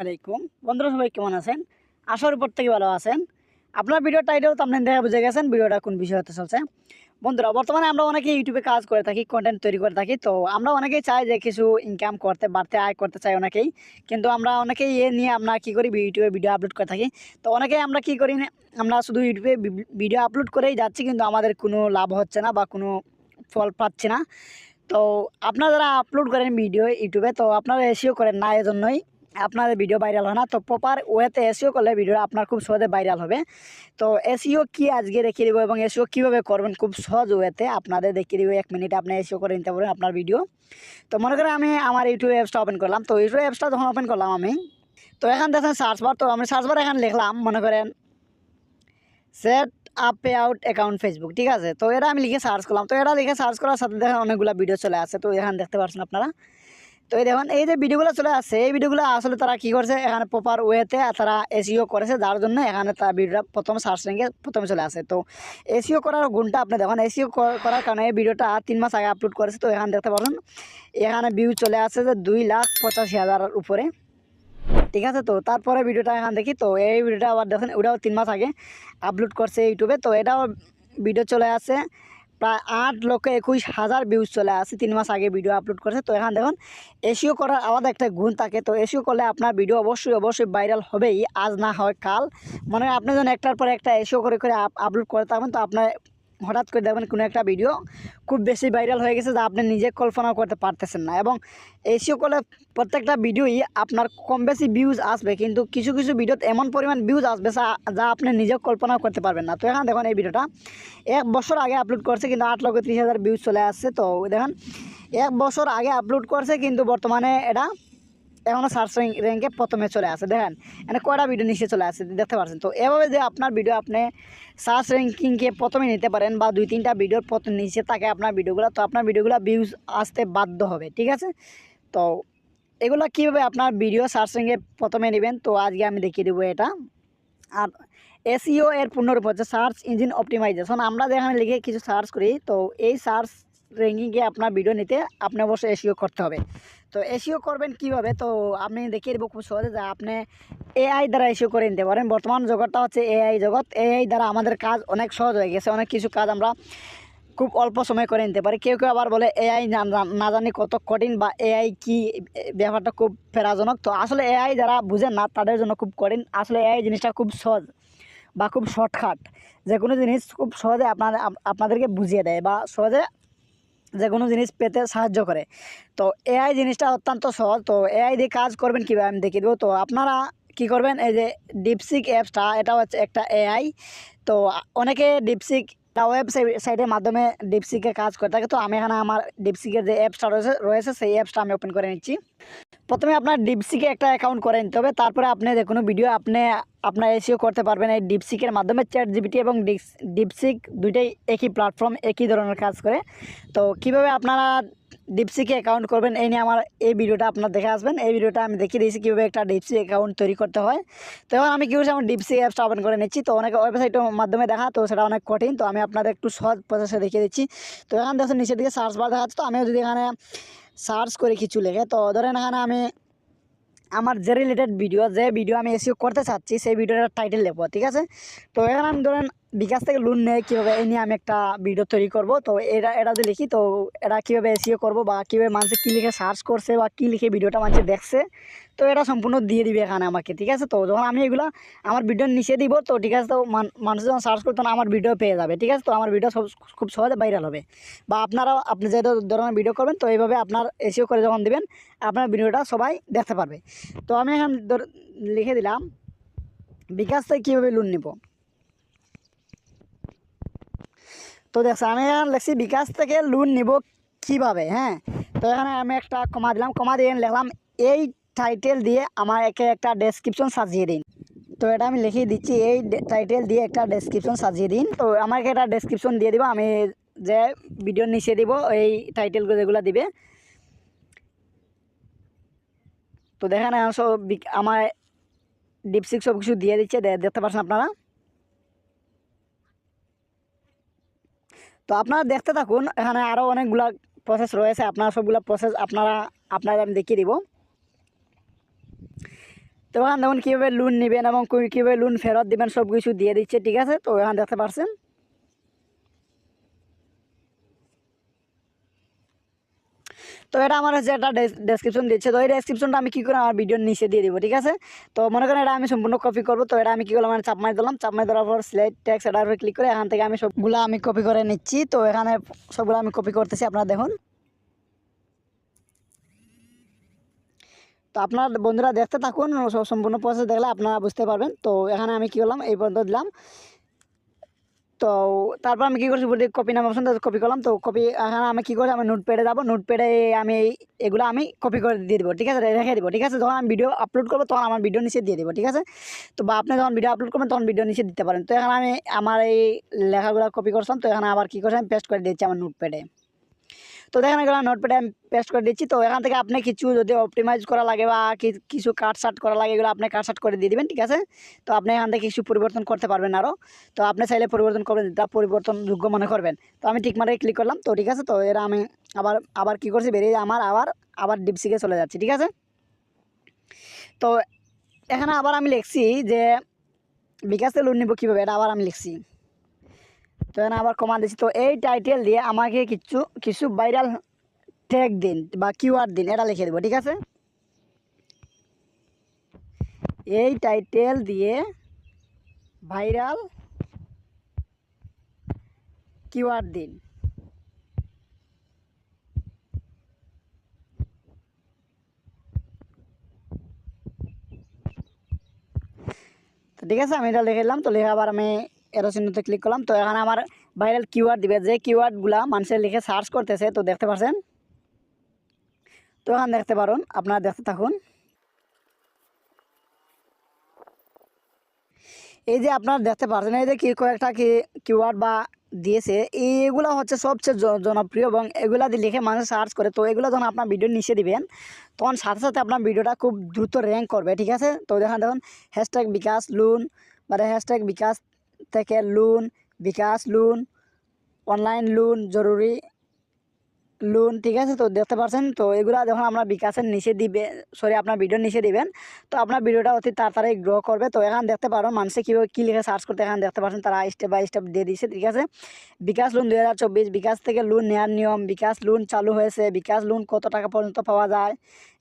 আলাইকুম। বন্ধুরা, সবাই কেমন আছেন? আশার উপর থেকে ভালো আছেন। আপনার ভিডিও টাইটেল তো আপনি দেখা বুঝে গেছেন ভিডিওটা কোন বিষয় হতে চলছে। বন্ধুরা, বর্তমানে আমরা অনেকেই ইউটিউবে কাজ করে থাকি কন্টেন্ট তৈরি করে থাকি, তো আমরা অনেকেই চাই যে কিছু ইনকাম করতে, বাড়তে, আয় করতে চাই অনেকেই। কিন্তু আমরা অনেকেই এ নিয়ে আমরা কী করি ইউটিউবে ভিডিও আপলোড করে থাকি। তো অনেকেই আমরা কী করি, আমরা শুধু ইউটিউবে ভিডিও আপলোড করেই যাচ্ছি, কিন্তু আমাদের কোনো লাভ হচ্ছে না বা কোনো ফল পাচ্ছি না। তো আপনারা যারা আপলোড করেন ভিডিও ইউটিউবে তো আপনারা এসিও করেন না, এজন্যই আপনাদের ভিডিও ভাইরাল হয় না, তো প্রপার ওয়েতে এসিও করলে ভিডিও আপনার খুব সহজে ভাইরাল হবে। তো এসিও কি আজকে দেখিয়ে দেবো এবং এসিও কীভাবে করবেন খুব সহজ ওয়েতে আপনাদের দেখিয়ে দেবো, এক মিনিটে আপনি এসিও করে নিতে পারবেন আপনার ভিডিও তো মনে করেন আমি আমার ইউটিউব অ্যাপসটা ওপেন করলাম, তো ইউটিউব অ্যাপসটা যখন ওপেন করলাম আমি, তো এখান দেখেন সার্চ বার তো আমি সার্চ বার এখানে লিখলাম, মনে করেন set up pay out account Facebook ঠিক আছে? তো এটা আমি লিখে সার্চ করলাম, তো এটা লিখে সার্চ করার সাথে দেখেন অনেকগুলো ভিডিও চলে আসে, তো এখানে দেখতে পাচ্ছেন আপনারা। তো এই দেখুন, এই যে ভিডিওগুলো চলে আসছে, এই ভিডিওগুলো আসলে তারা কী করছে, এখানে প্রপার ওয়েতে তারা এসিও করেছে, যার জন্য এখানে তার ভিডিওটা প্রথম সার্চ র্যাঙ্কে প্রথমে চলে আসে। তো এসিও করার গুণটা আপনি দেখুন এসিও করার কারণে এই ভিডিওটা তিন মাস আগে আপলোড করেছে, তো এখানে দেখতে পাবেন এখানে ভিউ চলে আসছে যে দুই লাখ পঁচাশি হাজারের উপরে। ঠিক আছে তো, তারপরে ভিডিওটা এখানে দেখি, তো এই ভিডিওটা আবার দেখেন, ওটাও তিন মাস আগে আপলোড করছে ইউটিউবে, তো এটাও ভিডিও চলে আসে। প্রায় আট লক্ষ একুশ হাজার ভিউজ চলে আসে, তিন মাস আগে ভিডিও আপলোড করেছে। তো এখন দেখুন এসিও করার আলাদা একটা গুণ থাকে। তো এসিও করলে আপনার ভিডিও অবশ্যই অবশ্যই ভাইরাল হবেই, আজ না হয় কাল। মানে আপনি যখন একটার পর একটা এসিও করে করে আপলোড করে থাকবেন তো আপনার হঠাৎ করে দেখবেন কোনো একটা ভিডিও খুব বেশি ভাইরাল হয়ে গেছে যা আপনি নিজে কল্পনাও করতে পারতেছেন না। এবং এসিও করলে প্রত্যেকটা ভিডিওই আপনার কম বেশি ভিউজ আসবে, কিন্তু কিছু কিছু ভিডিওতে এমন পরিমাণ ভিউজ আসবে যা- আপনি নিজে কল্পনা করতে পারবেন না। তো এখানে দেখুন এই ভিডিওটা এক বছর আগে আপলোড করছে, কিন্তু আট লক্ষ ত্রিশ হাজার ভিউজ চলে আসছে। তো দেখেন, এক বছর আগে আপলোড করছে, কিন্তু বর্তমানে এটা এখনও সার্চ র্যাঙ্কে প্রথমে চলে আসে, দেখেন। এখানে কয়টা ভিডিও নিচে চলে আসে, দেখতে পাচ্ছেন তো এভাবে যে আপনার ভিডিও আপনি সার্চ র্যাঙ্কিংকে প্রথমে নিতে পারেন বা দুই তিনটা ভিডিওর প্রথম নিচে থাকে আপনার ভিডিওগুলো তো আপনার ভিডিওগুলো ভিউজ আসতে বাধ্য হবে, ঠিক আছে? তো এগুলো কীভাবে আপনার ভিডিও সার্চ র্যাঙ্কে প্রথমে নেবেন, তো আজকে আমি দেখিয়ে দেবো এটা। আর এসইও এর পূর্ণরূপ হচ্ছে সার্চ ইঞ্জিন অপটিমাইজেশন আমরা যেখানে লিখে কিছু সার্চ করি, তো এই সার্চ র্যাঙ্কিংয়ে আপনার ভিডিও নিতে আপনি অবশ্যই এসিও করতে হবে। তো এসিও করবেন কীভাবে? তো আমি দেখিয়ে দেবো খুব সহজে যে আপনি এআই দ্বারা এসিও করে নিতে পারেন। বর্তমান জগৎটা হচ্ছে এআই জগৎ। এআই দ্বারা আমাদের কাজ অনেক সহজ হয়ে গেছে। অনেক কিছু কাজ আমরা খুব অল্প সময় করে নিতে পারি। কেউ কেউ আবার বলে এআই না জানি কত কঠিন বা এআই কি ব্যাপারটা খুব ফেরাজনক তো আসলে এআই যারা বুঝেন না তাদের জন্য খুব কঠিন। আসলে এআই জিনিসটা খুব সহজ বা খুব শর্টকাট। যে কোনো জিনিস খুব সহজে আপনাদের আপনাদেরকে বুঝিয়ে দেয় বা সহজে যে কোনো জিনিস পেতে সাহায্য করে। তো এআই জিনিসটা অত্যন্ত সহজ। তো এআই দিয়ে কাজ করবেন কীভাবে আমি দেখিয়ে দেবো। তো আপনারা কি করবেন, এই যে ডিপসিক অ্যাপসটা, এটা হচ্ছে একটা এআই তো অনেকে ডিপসিক ওয়েবসাইটের মাধ্যমে ডিপসিকে কাজ করে থাকে। তো আমি এখানে আমার ডিপসিকের যে অ্যাপসটা রয়েছে রয়েছে, সেই অ্যাপসটা আমি ওপেন করে নিচ্ছি। প্রথমে আপনার ডিপসিকে একটা অ্যাকাউন্ট করে নিতে হবে, তারপরে আপনি যে কোনো ভিডিও আপনি, আপনার এসিও করতে পারবেন এই ডিপসিকের মাধ্যমে চ্যাট জিবিটি এবং ডিপসিক দুইটাই একই প্ল্যাটফর্ম একই ধরনের কাজ করে। তো কীভাবে আপনারা ডিপসিকে অ্যাকাউন্ট করবেন, এই নিয়ে আমার এই ভিডিওটা আপনার দেখে আসবেন। এই ভিডিওটা আমি দেখিয়ে দিয়েছি কীভাবে একটা ডিপসি অ্যাকাউন্ট তৈরি করতে হয়। তো এখন আমি কী করছি, আমার ডিপসি অ্যাপসটা ওপেন করে নিচ্ছি। তো অনেক ওয়েবসাইটের মাধ্যমে দেখা, তো সেটা অনেক কঠিন। তো আমি আপনাদের একটু সহজ প্রসেসে দেখিয়ে দিচ্ছি। তো এখানে দেখুন, নিচের দিকে সার্চ বার দেখাচ্ছে। তো আমিও যদি এখানে সার্চ করে কিছু লেখে তো ধরেন এখানে আমি আমার যে রিলেটেড ভিডিও যে ভিডিও আমি এসিও করতে চাচ্ছি, সেই ভিডিওটার টাইটেল লিখব ঠিক আছে? তো এখানে আমি ধরেন বিকাশ থেকে লোন নেয় কীভাবে? এই নিয়ে আমি একটা ভিডিও তৈরি করব। তো এটা এটা যদি লিখি, তো এটা কীভাবে এসিও করব বা কীভাবে মানুষে কী লিখে সার্চ করছে বা কী লিখে ভিডিওটা মানুষে দেখছে, তো এটা সম্পূর্ণ দিয়ে দিবে এখানে আমাকে, ঠিক আছে? তো যখন আমি এগুলো আমার ভিডিও নিচে দিব, তো ঠিক আছে? তো মান- মানুষ যখন সার্চ করতো না আমার ভিডিও পেয়ে যাবে, ঠিক আছে? তো আমার ভিডিও সব, খুব সহজে ভাইরাল হবে। বা আপনারাও, আপনি যে ধরনের ভিডিও করবেন, তো এইভাবে আপনার এসিও করে যখন দেবেন, আপনার ভিডিওটা সবাই দেখতে পারবে। তো আমি এখন লিখে দিলাম, বিকাশ থেকে কীভাবে লোন নিব? তো দেখছ, আমি এখন লিখছি বিকাশ থেকে লোন নিব কীভাবে হ্যাঁ? তো এখানে আমি একটা কমা দিলাম, কমা দিয়ে লিখলাম, এই টাইটেল দিয়ে আমার একে একটা ডেসক্রিপশন সাজিয়ে দিন। তো এটা আমি লিখিয়ে দিচ্ছি, এই টাইটেল দিয়ে একটা ডেসক্রিপশন সাজিয়ে দিন। তো আমাকে একটা ডেসক্রিপশন দিয়ে দিব, আমি যে ভিডিও নিচে দিব, এই টাইটেলগুলো যেগুলো দিবে। তো দেখেন আমার ডিপসিক সব কিছু দিয়ে দিচ্ছে দেখতে পাচ্ছেন আপনারা? তো আপনারা দেখতে থাকুন, এখানে আরও অনেকগুলা প্রসেস রয়েছে, আপনারা সবগুলো প্রসেস আপনারা আপনারা আমি দেখিয়ে দিব। তো এখানে দেখুন কীভাবে লোন নেবেন এবং কীভাবে লোন ফেরত দেবেন সব কিছু দিয়ে দিচ্ছে, ঠিক আছে? তো এখানে দেখতে পারছেন। তো এটা আমার হচ্ছে একটা ডেসক্রিপশন দিচ্ছে। তো এই ডেসক্রিপশনটা আমি কী করে আমার ভিডিওর নিচে দিয়ে দিব, ঠিক আছে? তো মনে করেন এটা আমি সম্পূর্ণ কপি করব। তো এটা আমি কী করলাম মানে চাপ মারি দিলাম। চাপ মারি দেওয়ার পর সিলেক্ট ট্যাক্স এটার উপরে ক্লিক করে এখান থেকে আমি সবগুলো আমি কপি করে নিচ্ছি। তো এখানে সবগুলো আমি কপি করতেছি, আপনারা দেখুন। তো আপনার বন্ধুরা দেখতে থাকুন, সব সম্পূর্ণ প্রসেস দেখলে আপনারা বুঝতে পারবেন। তো এখানে আমি কী করলাম, এই পর্যন্ত দিলাম। তো তারপর আমি কী করছি বলি কপি নাম অপশন কপি করলাম, তো কপি এখানে আমি কী করি আমি নোট প্যাডে যাব নোট প্যাডে আমি এগুলো আমি কপি করে দিয়ে দেবো, ঠিক আছে রেখে দেবো, ঠিক আছে, যখন আমি ভিডিও আপলোড করব, তখন আমার ভিডিও নিচে দিয়ে দেবো, ঠিক আছে, তো বা আপনি যখন ভিডিও আপলোড করবেন, তখন ভিডিও নিচে দিতে পারেন, তো এখানে আমি আমার এই লেখাগুলো কপি করছিলাম, তো এখানে আবার কী করছি, আমি পেস্ট করে দিচ্ছি আমার নোট প্যাডে তো দেখেন এগুলো নোটপ্যাডে আমি পেস্ট করে দিচ্ছি। তো এখান থেকে আপনি কিছু যদি অপটিমাইজ করা লাগে বা কিছু কাট সাট করা লাগে, এগুলো আপনি কাট সাট করে দিয়ে দিবেন, ঠিক আছে? তো আপনি এখান থেকে কিছু পরিবর্তন করতে পারবেন আরও তো আপনি চাইলে পরিবর্তন করবেন যেটা পরিবর্তনযোগ্য মনে করবেন। তো আমি ঠিক মারে ক্লিক করলাম। তো ঠিক আছে, তো এরা আমি আবার আবার কি করছি? বেরিয়ে আমার, আবার আবার ডিপসিকে চলে যাচ্ছি, ঠিক আছে? তো এখানে আবার আমি লিখছি যে বিকাশে লোন নিব কীভাবে? এটা আবার আমি লিখছি। তো এখানে আবার কমা দিচ্ছি তো এই টাইটেল দিয়ে আমাকে কিছু কিছু ভাইরাল ট্যাগ দিন বা কিওয়ার্ড দিন, এটা লিখে দেবো, ঠিক আছে? এই টাইটেল দিয়ে ভাইরাল কিওয়ার্ড দিন। ঠিক আছে, আমি এটা লিখে তো লিখে আবার আমি এরো চিহ্নতে ক্লিক করলাম। তো এখানে আমার ভাইরাল কিওয়ার্ড দিবে। যে কিওয়ার্ডগুলা মানুষের লিখে সার্চ করতেছে, তো দেখতে পাচ্ছেন তো এখানে দেখতে পারুন, আপনারা দেখতে থাকুন। এই যে আপনারা দেখতে পাচ্ছেন এই যে কি কয়েকটা কি কিওয়ার্ড বা দিয়েছে, এইগুলো হচ্ছে সবচেয়ে জনপ্রিয় এবং এগুলা দিয়ে লিখে মানুষ সার্চ করে। তো এগুলো যখন আপনার ভিডিও নিচে দিবেন, তখন সাথে সাথে আপনার ভিডিওটা খুব দ্রুত র্যাঙ্ক করবে, ঠিক আছে? তো দেখেন, দেখুন হ্যাশট্যাগ বিকাশ লোন মানে হ্যাশট্যাগ বিকাশ থেকে loan bKash loan online loan জরুরি লোন ঠিক আছে? তো দেখতে পাচ্ছেন তো এগুলো যখন আমরা বিকাশের নিচে দিবে সরি আপনার ভিডিও নিচে দিবেন, তো আপনার ভিডিওটা অতি তাড়াতাড়ি গ্রো করবে। তো এখানে দেখতে পারো, মানুষে কীভাবে কী লিখে সার্চ করতে এখানে দেখতে পাচ্ছেন তারা স্টেপ বাই স্টেপ দিয়ে দিয়েছে ঠিক আছে? বিকাশ লোন দুই হাজার চব্বিশ, বিকাশ থেকে লোন নেওয়ার নিয়ম, বিকাশ লোন চালু হয়েছে, বিকাশ লোন কত টাকা পর্যন্ত পাওয়া যায়,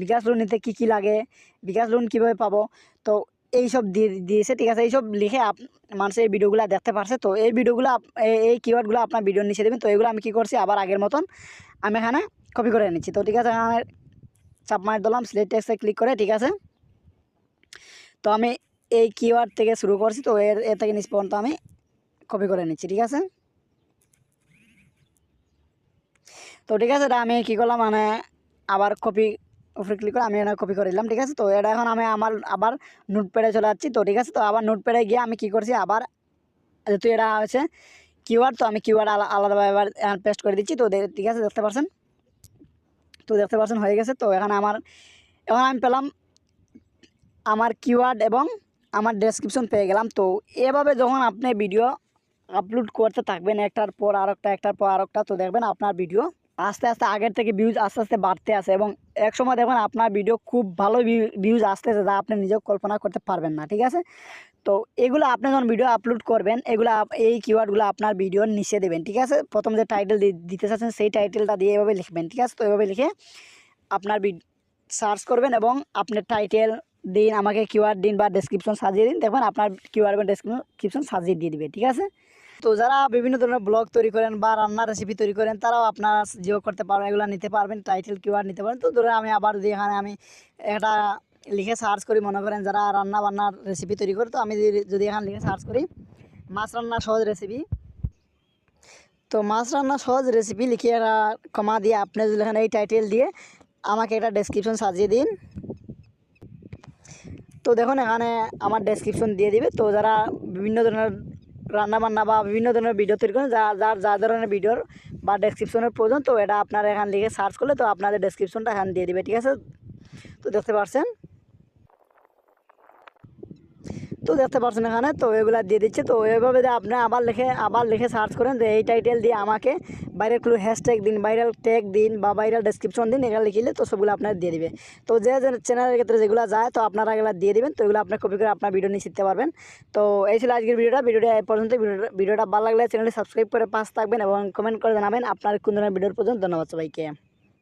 বিকাশ লোন নিতে কী কী লাগে, বিকাশ লোন কীভাবে পাবো? তো এইসব দিয়ে দিয়েছে, ঠিক আছে? এইসব লিখে আপ, মানুষের এই ভিডিওগুলো দেখতে পারছে, তো এই ভিডিওগুলো এই- কিওয়ার্ডগুলো আপনার ভিডিও নিচে দেবেন, তো এগুলো আমি কী করছি, আবার আগের মতন আমি এখানে কপি করে নিচ্ছি। তো ঠিক আছে চাপ মারি দিলাম সিলেক্ট টেক্সটে ক্লিক করে, ঠিক আছে? তো আমি এই কিওয়ার্ড থেকে শুরু করছি, তো এর এর থেকে নিচ পর্যন্ত আমি কপি করে নিচ্ছি, ঠিক আছে? তো ঠিক আছে এটা আমি কী করলাম মানে আবার কপি উপরে ক্লিক করে আমি এটা কপি করে দিলাম, ঠিক আছে? তো এটা এখন আমি আমার, আবার নোটপ্যাডে চলে যাচ্ছি। তো ঠিক আছে, তো আবার নোটপ্যাডে গিয়ে আমি কী করছি? আবার যেহেতু এটা হচ্ছে কিওয়ার্ড তো আমি কিওয়ার্ড আলাদাভাবে এবার পেস্ট করে দিচ্ছি। তো ঠিক আছে, দেখতে পাচ্ছেন তো দেখতে পাচ্ছেন হয়ে গেছে। তো এখানে আমার, এখন আমি পেলাম আমার কিওয়ার্ড এবং আমার ডেসক্রিপশন পেয়ে গেলাম। তো এভাবে যখন আপনি ভিডিও আপলোড করতে থাকবেন, একটার পর আরেকটা, একটার পর আরেকটা, তো দেখবেন আপনার ভিডিও আস্তে আস্তে আগের থেকে ভিউজ আস্তে আস্তে বাড়তে আসে এবং এক সময় দেখবেন আপনার ভিডিও খুব ভালো ভিউজ আসতেছে যা আপনি নিজেও কল্পনা করতে পারবেন না, ঠিক আছে? তো এগুলো আপনি যখন ভিডিও আপলোড করবেন, এগুলো এই কিওয়ার্ডগুলো আপনার ভিডিওর নিচে দেবেন, ঠিক আছে? প্রথম যে টাইটেল দিতে চাচ্ছেন সেই টাইটেলটা দিয়ে এভাবে লিখবেন, ঠিক আছে? তো এভাবে লিখে আপনার সার্চ করবেন এবং আপনার টাইটেল দিন, আমাকে কিওয়ার্ড দিন বা ডেসক্রিপশন সাজিয়ে দিন। দেখবেন আপনার কিওয়ার্ড এবং ডেসক্রিপশন সাজিয়ে দিয়ে দিবে, ঠিক আছে? তো যারা বিভিন্ন ধরনের ব্লগ তৈরি করেন বা রান্নার রেসিপি তৈরি করেন, তারাও আপনারা জিও করতে পারবেন, এগুলো নিতে পারবেন টাইটেল কিওয়ার্ড নিতে পারেন তো ধরে আমি আবার যদি এখানে আমি একটা লিখে সার্চ করি, মনে করেন যারা রান্না বান্নার রেসিপি তৈরি করে, তো আমি যদি- এখানে লিখে সার্চ করি, মাছ রান্নার সহজ রেসিপি তো মাছ রান্নার সহজ রেসিপি লিখে কমা দিয়ে আপনি যদি এখানে এই টাইটেল দিয়ে আমাকে একটা ডেসক্রিপশন সাজিয়ে দিন। তো দেখুন এখানে আমার ডেসক্রিপশন দিয়ে দিবে। তো যারা বিভিন্ন ধরনের রান্না বান্না বা বিভিন্ন ধরনের ভিডিও তৈরি করেন, যা যার যা ধরনের ভিডিওর বা ডেসক্রিপশনের প্রয়োজন, তো এটা আপনারা এখান থেকে সার্চ করলে তো আপনাদের ডেসক্রিপশনটা এখান দিয়ে দিবে, ঠিক আছে? তো দেখতে পাচ্ছেন তো দেখতে পাচ্ছেন এখানে, তো এগুলা দিয়ে দিচ্ছে। তো এভাবে আপনি আবার লিখে আবার লিখে সার্চ করেন যে এই টাইটেল দিয়ে আমাকে বাইরের কোনো হ্যাশট্যাগ দিন ভাইরাল ট্যাগ দিন বা ভাইরাল ডেসক্রিপশন দিন, এগুলো লিখিলে তো সবগুলো আপনার দিয়ে দিবে। তো যে চ্যানেলের ক্ষেত্রে যেগুলো যায়, তো আপনারা এগুলো দিয়ে দিবেন, তো এগুলো আপনার কপি করে আপনার ভিডিও নিয়ে শিখতে পারবেন। তো এই ছিল আজকের ভিডিওটা ভিডিওটা এই পর্যন্ত। ভিডিওটা ভালো লাগলে চ্যানেলটি সাবস্ক্রাইব করে পাশ থাকবেন এবং কমেন্ট করে জানাবেন। আপনার কোন ধরনের ভিডিওর পর্যন্ত ধন্যবাদ সবাইকে।